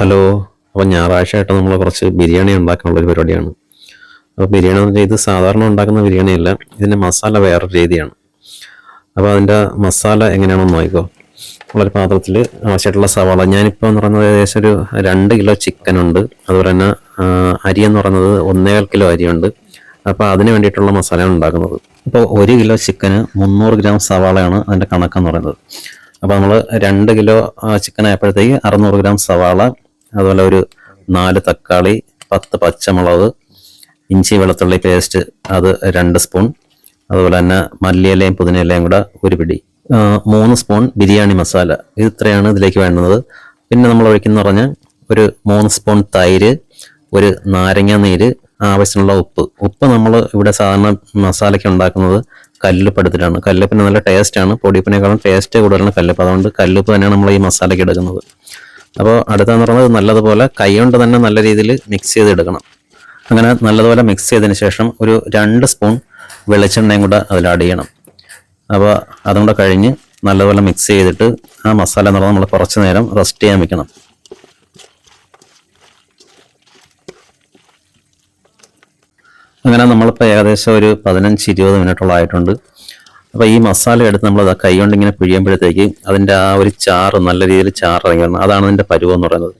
Hello അപ്പോൾ ഞായറാഴ്ച ആയിട്ട് നമ്മൾ കുറച്ച് ബിരിയാണി ഉണ്ടാക്കാനുള്ള ഒരു പരിപാടിയാണ്. അപ്പോൾ ബിരിയാണി എന്ന് പറഞ്ഞാൽ ഇത് സാധാരണ ഉണ്ടാക്കുന്ന ബിരിയാണിയല്ല ഇതിന്റെ മസാല വേറൊരു രീതിയാണ്. അപ്പോൾ അതിന്റെ മസാല എങ്ങനെയാണെന്ന് നോക്കിക്കോ. നമ്മളൊരു പാത്രത്തിൽ ആവശ്യമായിട്ടുള്ള സവാള ഞാനിപ്പോൾ എന്ന് പറയുന്നത് ഏകദേശം ഒരു രണ്ട് കിലോ ചിക്കൻ ഉണ്ട്. അതുപോലെ തന്നെ അരി എന്ന് പറയുന്നത് ഒന്നേകാൽ കിലോ അരിയുണ്ട് അപ്പോൾ അതിന് വേണ്ടിയിട്ടുള്ള മസാലയാണ് ഉണ്ടാക്കുന്നത്. ഇപ്പോൾ ഒരു കിലോ ചിക്കന് മുന്നൂറ് ഗ്രാം സവാളയാണ് അതിന്റെ കണക്കെന്ന് പറയുന്നത്. അപ്പോൾ നമ്മൾ രണ്ട് കിലോ ചിക്കൻ ആയപ്പോഴത്തേക്ക് അറുന്നൂറ് ഗ്രാം സവാള അതുപോലെ ഒരു നാല് തക്കാളി പത്ത് പച്ചമുളക് ഇഞ്ചി വെളുത്തുള്ളി പേസ്റ്റ് അത് രണ്ട് സ്പൂൺ. അതുപോലെ തന്നെ മല്ലിയിലയും പുതിനയിലയും കൂടെ ഒരു പിടി. മൂന്ന് സ്പൂൺ ബിരിയാണി മസാല. ഇത് ഇത്രയാണ് ഇതിലേക്ക് വേണ്ടുന്നത്. പിന്നെ നമ്മൾ ഒഴിക്കുന്ന പറഞ്ഞാൽ ഒരു മൂന്ന് സ്പൂൺ തൈര് ഒരു നാരങ്ങ നീര് ആവശ്യമുള്ള ഉപ്പ്. ഉപ്പ് നമ്മൾ ഇവിടെ സാധാരണ മസാലയ്ക്ക് ഉണ്ടാക്കുന്നത് കല്ലുപ്പ് എടുത്തിട്ടാണ്. കല്ലുപ്പിന് നല്ല ടേസ്റ്റാണ് പൊടിപ്പിനേക്കാളും ടേസ്റ്റ് കൂടുതലാണ് കല്ലുപ്പ്. അതുകൊണ്ട് കല്ലുപ്പ് തന്നെയാണ് നമ്മൾ ഈ മസാലയ്ക്ക് എടുക്കുന്നത്. അപ്പോൾ അടുത്തെന്ന് പറയുന്നത് നല്ലതുപോലെ കൈകൊണ്ട് തന്നെ നല്ല രീതിയിൽ മിക്സ് ചെയ്തെടുക്കണം. അങ്ങനെ നല്ലതുപോലെ മിക്സ് ചെയ്തതിന് ശേഷം ഒരു രണ്ട് സ്പൂൺ വെളിച്ചെണ്ണയും കൂടെ അതിൽ ആഡ് ചെയ്യണം. അപ്പോൾ അതും കൂടെ കഴിഞ്ഞ് നല്ലതുപോലെ മിക്സ് ചെയ്തിട്ട് ആ മസാല എന്ന് പറഞ്ഞാൽ നമ്മൾ കുറച്ച് നേരം റെസ്റ്റ് ചെയ്യാൻ വെക്കണം. അങ്ങനെ നമ്മളിപ്പോൾ ഏകദേശം ഒരു പതിനഞ്ച് ഇരുപത് മിനിറ്റോളം ആയിട്ടുണ്ട്. അപ്പോൾ ഈ മസാല എടുത്ത് നമ്മൾ അത് കൈ കൊണ്ട് ഇങ്ങനെ പിഴിയുമ്പോഴത്തേക്ക് അതിന്റെ ആ ഒരു ചാറ് നല്ല രീതിയിൽ ചാറ് ഇറങ്ങി അതാണ് അതിന്റെ പരുവം എന്ന് പറയുന്നത്.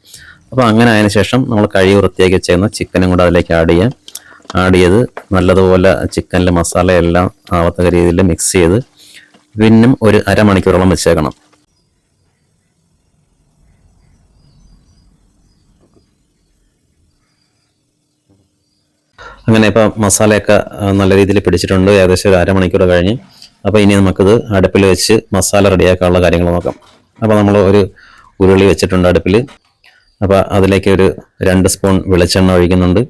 അപ്പോൾ അങ്ങനെ അതിന് ശേഷം നമ്മൾ കഴുകി വൃത്തിയാക്കി വെച്ചേക്കുന്ന ചിക്കനും കൂടെ അതിലേക്ക് ആഡ് ചെയ്യാം. ആഡ് ചെയ്ത് നല്ലതുപോലെ ചിക്കനിലെ മസാലയെല്ലാം ആവത്തക്ക രീതിയിൽ മിക്സ് ചെയ്ത് പിന്നും ഒരു അരമണിക്കൂറോളം വെച്ചേക്കണം. അങ്ങനെ ഇപ്പോൾ മസാലയൊക്കെ നല്ല രീതിയിൽ പിടിച്ചിട്ടുണ്ട്. ഏകദേശം ഒരു അരമണിക്കൂർ കഴിഞ്ഞ് അപ്പോൾ ഇനി നമുക്കിത് അടുപ്പിൽ വെച്ച് മസാല റെഡിയാക്കാനുള്ള കാര്യങ്ങൾ നോക്കാം. അപ്പോൾ നമ്മൾ ഒരു ഉരുളി വെച്ചിട്ടുണ്ട് അടുപ്പിൽ. അപ്പോൾ അതിലേക്ക് ഒരു രണ്ട് സ്പൂൺ വെളിച്ചെണ്ണ ഒഴിക്കുന്നുണ്ട്.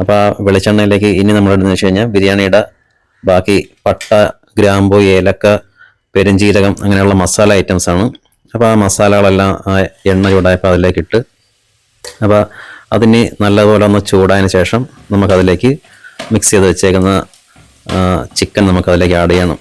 അപ്പോൾ ആ വെളിച്ചെണ്ണയിലേക്ക് ഇനി നമ്മൾ ഇടുന്നത് വെച്ച് കഴിഞ്ഞാൽ ബിരിയാണിയുടെ ബാക്കി പട്ട ഗ്രാമ്പു ഏലക്ക പെരുംജീരകം അങ്ങനെയുള്ള മസാല ഐറ്റംസ് ആണ്. അപ്പോൾ ആ മസാലകളെല്ലാം ആ എണ്ണ ചൂടായപ്പോൾ അതിലേക്ക് ഇട്ട് അപ്പോൾ അതിന് നല്ലപോലെ ഒന്ന് ചൂടായതിന് ശേഷം നമുക്കതിലേക്ക് മിക്സ് ചെയ്ത് വെച്ചേക്കുന്ന ചിക്കൻ നമുക്ക് അതിലേക്ക് ആഡ് ചെയ്യണം.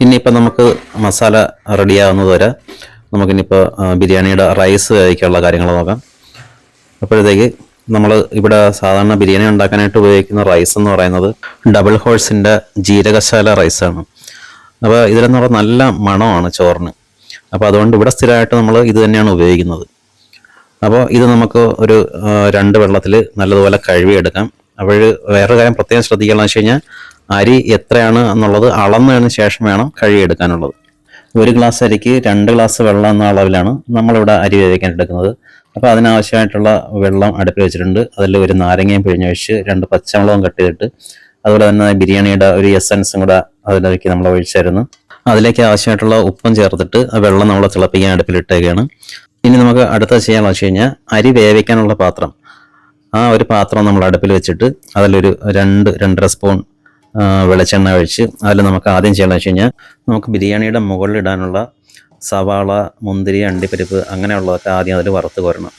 ഇനിയിപ്പോൾ നമുക്ക് മസാല റെഡിയാവുന്നത് വരെ നമുക്കിനിയിപ്പോൾ ആ, ബിരിയാണിയുടെ റൈസ് കഴിക്കാനുള്ള കാര്യങ്ങൾ നോക്കാം. അപ്പോഴത്തേക്ക് നമ്മൾ ഇവിടെ സാധാരണ ബിരിയാണി ഉണ്ടാക്കാനായിട്ട് ഉപയോഗിക്കുന്ന റൈസ് എന്ന് പറയുന്നത് ഡബിൾ ഹോഴ്സിന്റെ ജീരകശാല റൈസാണ് അപ്പോൾ ഇതിലെന്ന് പറഞ്ഞാൽ നല്ല മണമാണ് ചോറിന്. അപ്പോൾ അതുകൊണ്ട് ഇവിടെ സ്ഥിരമായിട്ട് നമ്മൾ ഇത് തന്നെയാണ് ഉപയോഗിക്കുന്നത്. അപ്പോൾ ഇത് നമുക്ക് ഒരു രണ്ട് വെള്ളത്തിൽ നല്ലതുപോലെ കഴുകിയെടുക്കാം. അപ്പോൾ വേറൊരു കാര്യം പ്രത്യേകം ശ്രദ്ധിക്കണം വെച്ച് കഴിഞ്ഞാൽ അരി എത്രയാണ് എന്നുള്ളത് അളന്നതിന് ശേഷം വേണം കഴുകിയെടുക്കാനുള്ളത്. ഒരു ഗ്ലാസ് അരിക്ക് രണ്ട് ഗ്ലാസ് വെള്ളം എന്ന അളവിലാണ് നമ്മളിവിടെ അരി വേവിക്കാൻ എടുക്കുന്നത് അപ്പോൾ അതിനാവശ്യമായിട്ടുള്ള വെള്ളം അടുപ്പിൽ വെച്ചിട്ടുണ്ട്. അതിൽ ഒരു നാരങ്ങയും പിഴിഞ്ഞൊഴിച്ച് രണ്ട് പച്ചമുളകും കട്ട് ചെയ്തിട്ട് അതുപോലെ തന്നെ ബിരിയാണിയുടെ ഒരു എസൻസും കൂടെ അതിലേക്ക് നമ്മൾ ഒഴിച്ചായിരുന്നു. അതിലേക്ക് ആവശ്യമായിട്ടുള്ള ഉപ്പും ചേർത്തിട്ട് ആ വെള്ളം നമ്മൾ തിളപ്പിക്കാൻ അടുപ്പിലിട്ടേക്കാണ് ഇനി നമുക്ക് അടുത്ത ചെയ്യാന്ന് വെച്ച് കഴിഞ്ഞാൽ അരി വേവിക്കാനുള്ള പാത്രം. ആ ഒരു പാത്രം നമ്മൾ അടുപ്പിൽ വെച്ചിട്ട് അതിലൊരു രണ്ട് രണ്ടര സ്പൂൺ വെളിച്ചെണ്ണ ഒഴിച്ച് അതിൽ നമുക്ക് ആദ്യം ചെയ്യണമെന്ന് വെച്ച് കഴിഞ്ഞാൽ നമുക്ക് ബിരിയാണിയുടെ മുകളിൽ ഇടാനുള്ള സവാള മുന്തിരി അണ്ടിപ്പരിപ്പ് അങ്ങനെയുള്ളതൊക്കെ ആദ്യം അതിൽ വറുത്ത് കോരണം.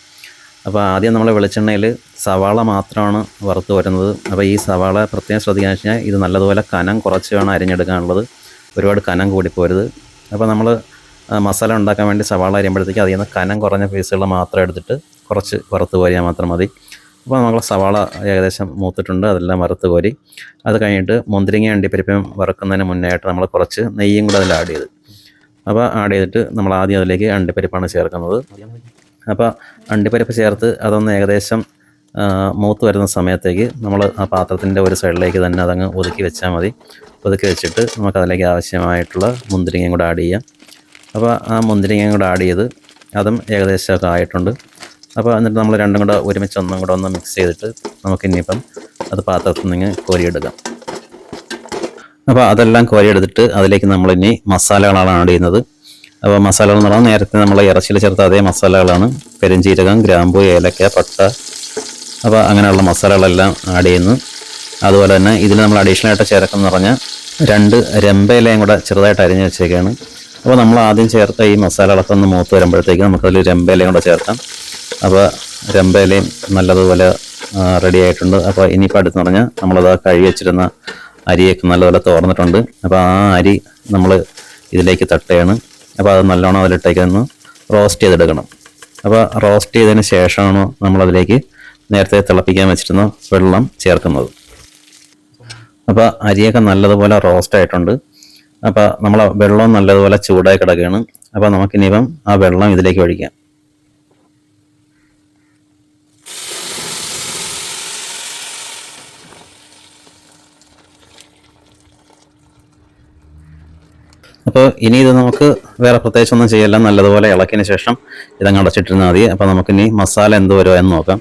അപ്പോൾ ആദ്യം നമ്മൾ വെളിച്ചെണ്ണയിൽ സവാള മാത്രമാണ് വറുത്ത് വരുന്നത് അപ്പോൾ ഈ സവാള പ്രത്യേകം ശ്രദ്ധിക്കാൻ വെച്ച് കഴിഞ്ഞാൽ ഇത് നല്ലതുപോലെ കനം കുറച്ച് വേണം അരിഞ്ഞെടുക്കാനുള്ളത്. ഒരുപാട് കനം കൂടിപ്പോരുത് അപ്പോൾ നമ്മൾ മസാല ഉണ്ടാക്കാൻ വേണ്ടി സവാള അരിയുമ്പോഴത്തേക്ക് അതിൽ നിന്ന് കനം കുറഞ്ഞ പീസുകൾ മാത്രം എടുത്തിട്ട് കുറച്ച് വറുത്ത് കോരിയാൽ മാത്രം മതി. അപ്പോൾ നമ്മൾ സവാള ഏകദേശം മൂത്തിട്ടുണ്ട് അതെല്ലാം വറുത്ത് കോരി. അത് കഴിഞ്ഞിട്ട് മുന്തിരിങ്ങ അണ്ടിപ്പരിപ്പം വറുക്കുന്നതിന് മുന്നേ ആയിട്ട് നമ്മൾ കുറച്ച് നെയ്യും കൂടെ അതിൽ ആഡ് ചെയ്ത് അപ്പോൾ ആഡ് ചെയ്തിട്ട് നമ്മൾ ആദ്യം അതിലേക്ക് അണ്ടിപ്പരിപ്പാണ് ചേർക്കുന്നത്. അപ്പോൾ അണ്ടിപ്പരിപ്പ് ചേർത്ത് അതൊന്ന് ഏകദേശം മൂത്ത് വരുന്ന സമയത്തേക്ക് നമ്മൾ ആ പാത്രത്തിന്റെ ഒരു സൈഡിലേക്ക് തന്നെ അതങ്ങ് ഒതുക്കി വെച്ചാൽ മതി. ഒതുക്കി വെച്ചിട്ട് നമുക്ക് അതിലേക്ക് ആവശ്യമായിട്ടുള്ള മുന്തിരിങ്ങയും കൂടെ ആഡ് ചെയ്യാം. അപ്പോൾ ആ മുന്തിരിങ്ങയും കൂടെ ആഡ് ചെയ്ത് അതും ഏകദേശമൊക്കെ ആയിട്ടുണ്ട്. അപ്പോൾ എന്നിട്ട് നമ്മൾ രണ്ടും കൂടെ ഒരുമിച്ച് ഒന്നും കൂടെ ഒന്ന് മിക്സ് ചെയ്തിട്ട് നമുക്ക് ഇനിയിപ്പം അത് പാത്രത്തിൽ നിന്ന് കോരിയെടുക്കാം. അപ്പോൾ അതെല്ലാം കോരിയെടുത്തിട്ട് അതിലേക്ക് നമ്മളിനി മസാലകളാണ് ആഡ് ചെയ്യുന്നത്. അപ്പോൾ മസാലകൾ എന്ന് പറഞ്ഞാൽ നേരത്തെ നമ്മൾ ഇറച്ചിയിൽ ചേർത്ത അതേ മസാലകളാണ്. പെരുംജീരകം ഗ്രാമ്പു ഏലക്ക പട്ട. അപ്പോൾ അങ്ങനെയുള്ള മസാലകളെല്ലാം ആഡ് ചെയ്യുന്നു. അതുപോലെ തന്നെ ഇതിൽ നമ്മൾ അഡീഷണൽ ആയിട്ട് ചേർക്കുന്ന പറഞ്ഞാൽ രണ്ട് രമ്പയിലയും കൂടെ ചെറുതായിട്ട് അരിഞ്ഞ് വെച്ചേക്കാണ്. അപ്പോൾ നമ്മൾ ആദ്യം ചേർത്ത ഈ മസാലകളൊക്കെ ഒന്ന് മൂത്ത് വരുമ്പോഴത്തേക്ക് നമുക്കതിൽ രമ്പയിലയും കൂടെ ചേർക്കാം. അപ്പോൾ രമ്പയിലയും നല്ലതുപോലെ റെഡി ആയിട്ടുണ്ട്. അപ്പോൾ ഇനിയിപ്പോൾ അടുത്ത് പറഞ്ഞാൽ നമ്മളത് കഴുകി വെച്ചിരുന്ന അരിയൊക്കെ നല്ലപോലെ തോർന്നിട്ടുണ്ട്. അപ്പോൾ ആ അരി നമ്മൾ ഇതിലേക്ക് തട്ടുകയാണ്. അപ്പോൾ അത് നല്ലോണം അതിലിട്ടേക്ക് ഒന്ന് റോസ്റ്റ് ചെയ്തെടുക്കണം. അപ്പോൾ റോസ്റ്റ് ചെയ്തതിന് ശേഷമാണ് നമ്മളതിലേക്ക് നേരത്തെ തിളപ്പിക്കാൻ വെച്ചിരുന്ന വെള്ളം ചേർക്കുന്നത്. അപ്പോൾ അരിയൊക്കെ നല്ലതുപോലെ റോസ്റ്റ് ആയിട്ടുണ്ട്. അപ്പോൾ നമ്മൾ വെള്ളം നല്ലതുപോലെ ചൂടായി കിടക്കുകയാണ്. അപ്പോൾ നമുക്കിനിയിപ്പം ആ വെള്ളം ഇതിലേക്ക് ഒഴിക്കാം. അപ്പോൾ ഇനി ഇത് നമുക്ക് വേറെ പ്രത്യേകിച്ച് ഒന്നും ചെയ്യല്ല. നല്ലതുപോലെ ഇളക്കിന് ശേഷം ഇതങ്ങ് അടച്ചിട്ടിരുന്നാൽ മതി. അപ്പോൾ നമുക്കിനി മസാല എന്ത് വരുമോ എന്ന് നോക്കാം.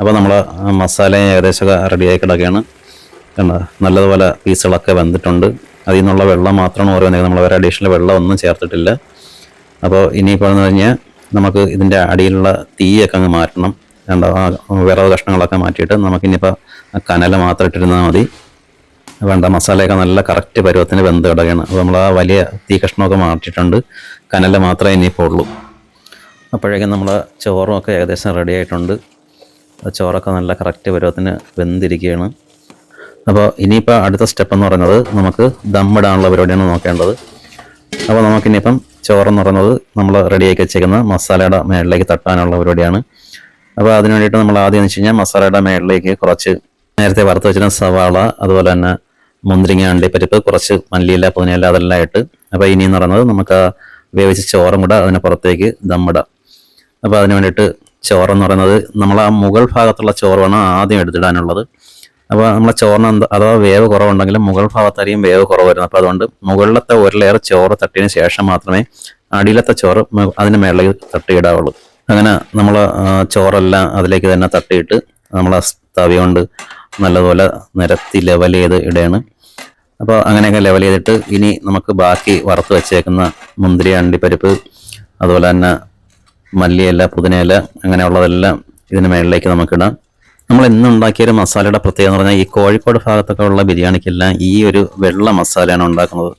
അപ്പോൾ നമ്മൾ മസാല ഏകദേശം റെഡിയായി കിടക്കുകയാണ്. കണ്ടോ? നല്ലതുപോലെ പീസുകളൊക്കെ വന്നിട്ടുണ്ട് അതിൽ നിന്നുള്ള വെള്ളം മാത്രമാണ് ഓരോന്നേ നമ്മൾ വേറെ അഡീഷണൽ വെള്ളം ഒന്നും ചേർത്തിട്ടില്ല. അപ്പോൾ ഇനിയിപ്പോൾ എന്ന് കഴിഞ്ഞാൽ നമുക്ക് ഇതിന്റെ അടിയിലുള്ള തീയൊക്കെ അങ്ങ് മാറ്റണം. കണ്ടോ? ആ വിറവ് കഷ്ണങ്ങളൊക്കെ മാറ്റിയിട്ട് നമുക്കിനിയിപ്പോൾ കനല മാത്രം ഇട്ടിരുന്നാൽ മതി. വേണ്ട മസാലയൊക്കെ നല്ല കറക്റ്റ് പരുവത്തിന് വെന്ത് കിടക്കുകയാണ് അപ്പോൾ നമ്മൾ ആ വലിയ തീ കഷ്ണമൊക്കെ മാറ്റിയിട്ടുണ്ട്. കനല മാത്രമേ ഇനിയിപ്പോൾ ഉള്ളൂ അപ്പോഴേക്കും നമ്മൾ ചോറും ഒക്കെ ഏകദേശം റെഡി ആയിട്ടുണ്ട്. ചോറൊക്കെ നല്ല കറക്റ്റ് പരുവത്തിന് വെന്തിരിക്കുകയാണ്. അപ്പോൾ ഇനിയിപ്പോൾ അടുത്ത സ്റ്റെപ്പ് എന്ന് പറയുന്നത് നമുക്ക് ദമ്മിടാനുള്ള പരിപാടിയാണ് നോക്കേണ്ടത്. അപ്പോൾ നമുക്കിനിയിപ്പം ചോറെന്ന് പറയുന്നത് നമ്മൾ റെഡിയാക്കി വെച്ചേക്കുന്ന മസാലയുടെ മേളിലേക്ക് തട്ടാനുള്ള പരിപാടിയാണ്. അപ്പോൾ അതിന് വേണ്ടിയിട്ട് നമ്മൾ ആദ്യം എന്ന് വെച്ച് കഴിഞ്ഞാൽ മസാലയുടെ മേളിലേക്ക് കുറച്ച് നേരത്തെ വറുത്ത് വെച്ചിരുന്ന സവാള അതുപോലെ തന്നെ മുന്തിരിങ്ങ അണ്ടിപ്പരിപ്പ് കുറച്ച് മല്ലിയില പുതിനയില അതെല്ലാം ആയിട്ട് അപ്പോൾ ഇനി എന്ന് പറയുന്നത് നമുക്ക് ആ വേവിച്ച ചോറും കൂടെ അതിന് പുറത്തേക്ക് ദമ്മിടാം അപ്പോൾ അതിന് വേണ്ടിയിട്ട് ചോറെന്ന് പറയുന്നത് നമ്മൾ ആ മുകൾ ഭാഗത്തുള്ള ചോറ് വേണം ആദ്യം എടുത്തിടാനുള്ളത്. അപ്പോൾ നമ്മളെ ചോറിന് എന്താ അഥവാ വേവ് കുറവുണ്ടെങ്കിലും മുകൾ ഭാഗത്തായിരിക്കും വേവ് കുറവ് വരുന്നത്. അപ്പോൾ അതുകൊണ്ട് മുകളിലത്തെ ഒരു ലെയർ ചോറ് തട്ടിയതിന് ശേഷം മാത്രമേ അടിയിലത്തെ ചോറ് അതിന് മേളിലേക്ക് തട്ടിയിടാവുള്ളൂ. അങ്ങനെ നമ്മൾ ചോറെല്ലാം അതിലേക്ക് തന്നെ തട്ടിയിട്ട് നമ്മൾ തവി കൊണ്ട് നല്ലതുപോലെ നിരത്തി ലെവൽ ചെയ്ത് ഇടുകയാണ് അപ്പോൾ അങ്ങനെയൊക്കെ ലെവൽ ചെയ്തിട്ട് ഇനി നമുക്ക് ബാക്കി വറുത്ത് വെച്ചേക്കുന്ന മുന്തിരി അണ്ടിപ്പരിപ്പ് അതുപോലെ തന്നെ മല്ലിയില പുതിനയില അങ്ങനെയുള്ളതെല്ലാം ഇതിന് മേളിലേക്ക് നമുക്കിടാം. നമ്മൾ ഇന്ന് ഉണ്ടാക്കിയ ഒരു മസാലയുടെ പ്രത്യേകത എന്ന് പറഞ്ഞാൽ ഈ കോഴിക്കോട് ഭാഗത്തൊക്കെ ഉള്ള ബിരിയാണിക്കെല്ലാം ഈ ഒരു വെള്ള മസാലയാണ് ഉണ്ടാക്കുന്നത്.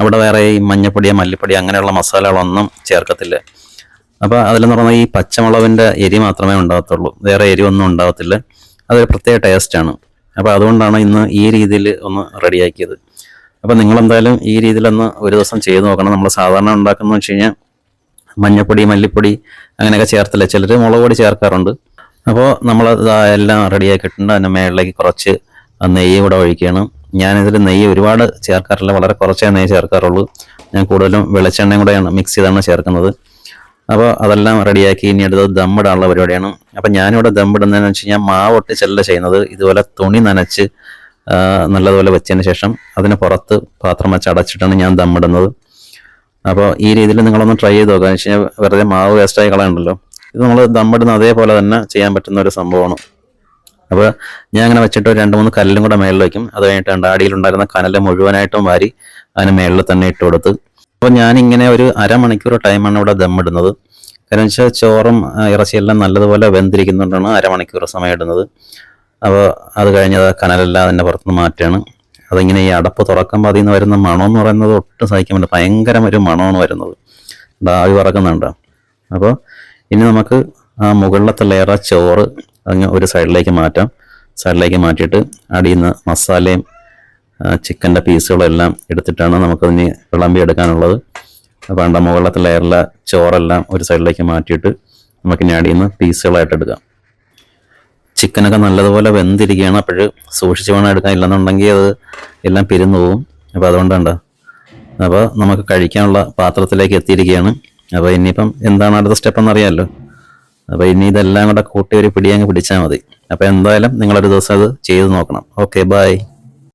അവിടെ വേറെ ഈ മഞ്ഞപ്പൊടി മല്ലിപ്പൊടി അങ്ങനെയുള്ള മസാലകളൊന്നും ചേർക്കത്തില്ല. അപ്പോൾ അതിലെന്ന് പറഞ്ഞാൽ ഈ പച്ചമുളകിന്റെ എരി മാത്രമേ ഉണ്ടാകത്തുള്ളൂ. വേറെ എരിവൊന്നും ഉണ്ടാകത്തില്ല. അതൊരു പ്രത്യേക ടേസ്റ്റാണ് അപ്പോൾ അതുകൊണ്ടാണ് ഇന്ന് ഈ രീതിയിൽ ഒന്ന് റെഡിയാക്കിയത്. അപ്പോൾ നിങ്ങളെന്തായാലും ഈ രീതിയിലൊന്ന് ഒരു ദിവസം ചെയ്ത് നോക്കണം. നമ്മൾ സാധാരണ ഉണ്ടാക്കുന്നത് വെച്ച് കഴിഞ്ഞാൽ മഞ്ഞപ്പൊടി മല്ലിപ്പൊടി അങ്ങനെയൊക്കെ ചേർത്തില്ല? ചിലർ മുളക് പൊടി ചേർക്കാറുണ്ട്. അപ്പോൾ നമ്മൾ എല്ലാം റെഡിയാക്കിയിട്ടുണ്ട് അതിന്റെ മേളിലേക്ക് കുറച്ച് നെയ്യ് കൂടെ ഒഴിക്കുകയാണ് ഞാനിതിൽ നെയ്യ് ഒരുപാട് ചേർക്കാറില്ല. വളരെ കുറച്ചേ നെയ്യ് ചേർക്കാറുള്ളൂ. ഞാൻ കൂടുതലും വെളിച്ചെണ്ണയും കൂടെയാണ് മിക്സ് ചെയ്താണ് ചേർക്കുന്നത്. അപ്പോൾ അതെല്ലാം റെഡിയാക്കി. ഇനി അടുത്തത് ദമ്മിടാനുള്ള പരിപാടിയാണ്. അപ്പം ഞാനിവിടെ ദമ്മിടുന്നതെന്ന് വെച്ച് കഴിഞ്ഞാൽ മാവ് ഒട്ടിച്ചല്ല ചെയ്യുന്നത്. ഇതുപോലെ തുണി നനച്ച് നല്ലതുപോലെ വെച്ചതിന് ശേഷം അതിന് പുറത്ത് പാത്രം വെച്ച് അടച്ചിട്ടാണ് ഞാൻ ദമ്മിടുന്നത്. അപ്പോൾ ഈ രീതിയിൽ നിങ്ങളൊന്ന് ട്രൈ ചെയ്ത് നോക്കുക. എന്ന് വെച്ച് കഴിഞ്ഞാൽ വെറുതെ മാവ് വേസ്റ്റായി കളയണ്ടല്ലോ. ഇത് നമ്മൾ ദമ്മിടുന്ന അതേപോലെ തന്നെ ചെയ്യാൻ പറ്റുന്ന ഒരു സംഭവമാണ്. അപ്പോൾ ഞാൻ അങ്ങനെ വെച്ചിട്ട് രണ്ട് മൂന്ന് കല്ലും കൂടെ മേളിൽ വയ്ക്കും അത് കഴിഞ്ഞിട്ട് അടിയിലുണ്ടായിരുന്ന കനൽ മുഴുവനായിട്ടും വാരി അതിന് മേളിൽ തന്നെ ഇട്ട് കൊടുത്ത് അപ്പോൾ ഞാനിങ്ങനെ ഒരു അരമണിക്കൂർ ടൈമാണ് ഇവിടെ ദമ്മിടുന്നത് കാരണം വെച്ചാൽ ചോറും ഇറച്ചിയെല്ലാം നല്ലതുപോലെ വെന്തിരിക്കുന്നുണ്ടാണ് അരമണിക്കൂർ സമയം ഇടുന്നത് അപ്പോൾ അത് കഴിഞ്ഞത് കനലെല്ലാം അതിന്റെ പുറത്തുനിന്ന് മാറ്റുകയാണ്. അതിങ്ങനെ ഈ അടപ്പ് തുറക്കുമ്പോൾ അതിൽ നിന്ന് വരുന്ന മണമെന്ന് പറയുന്നത് ഒട്ടും സഹിക്കാൻ പറ്റില്ല ഭയങ്കരം ഒരു മണമാണ് വരുന്നത്. ആവി പറക്കുന്നുണ്ടോ അപ്പോൾ ഇനി നമുക്ക് ആ മുകളിലത്തെ ലെയർ ചോറ് അങ്ങ് ഒരു സൈഡിലേക്ക് മാറ്റാം. സൈഡിലേക്ക് മാറ്റിയിട്ട് അടിയിൽ നിന്ന് മസാലയും ചിക്കന്റെ പീസുകളെല്ലാം എടുത്തിട്ടാണ് നമുക്കതിന് വിളമ്പി എടുക്കാനുള്ളത്. വേണ്ട മുകളിലത്തെ ലെയറിലെ ചോറെല്ലാം ഒരു സൈഡിലേക്ക് മാറ്റിയിട്ട് നമുക്കിനി അടിയിൽ നിന്ന് പീസുകളായിട്ട് എടുക്കാം. ചിക്കനൊക്കെ നല്ലതുപോലെ വെന്തിരിക്കുകയാണ്. അപ്പോൾ സൂക്ഷിച്ച് വേണം എടുക്കാൻ. ഇല്ലെന്നുണ്ടെങ്കിൽ അത് എല്ലാം പിരിന്നു പോകും. അപ്പോൾ അതുകൊണ്ടാണ് അപ്പോൾ നമുക്ക് കഴിക്കാനുള്ള പാത്രത്തിലേക്ക് എത്തിയിരിക്കുകയാണ്. അപ്പോൾ ഇനിയിപ്പം എന്താണ് അടുത്ത സ്റ്റെപ്പ് എന്നറിയാമല്ലോ അപ്പോൾ ഇനി ഇതെല്ലാം കൂടെ കൂട്ടി ഒരു പിടിയങ്ങ് പിടിച്ചാൽ മതി. അപ്പോൾ എന്തായാലും നിങ്ങളൊരു ദിവസം അത് ചെയ്ത് നോക്കണം. Okay bye